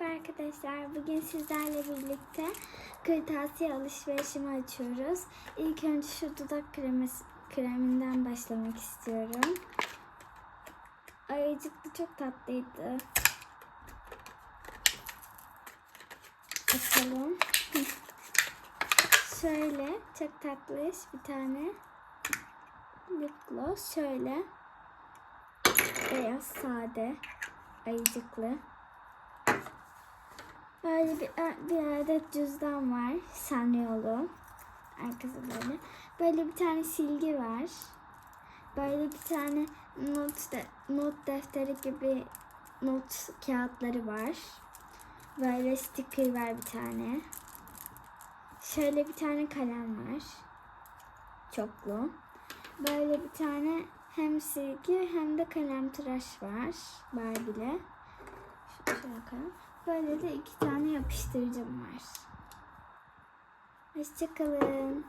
Merhaba arkadaşlar. Bugün sizlerle birlikte kırtasiye alışverişimi açıyoruz. İlk önce şu dudak kremi, kreminden başlamak istiyorum. Ayıcıklı çok tatlıydı. Bakalım. Şöyle çok tatlış bir tane lip gloss. Şöyle beyaz sade ayıcıklı. Böyle bir, bir adet cüzdan var. Sanriolu. Arkası böyle. Böyle bir tane silgi var. Böyle bir tane not, de, not defteri gibi not kağıtları var. Böyle sticker var bir tane. Şöyle bir tane kalem var. Çoklu. Böyle bir tane hem silgi hem de kalem tıraş var. Barbie'le. Koyalım. Böyle de iki tane yapıştırıcım var. Hoşçakalın.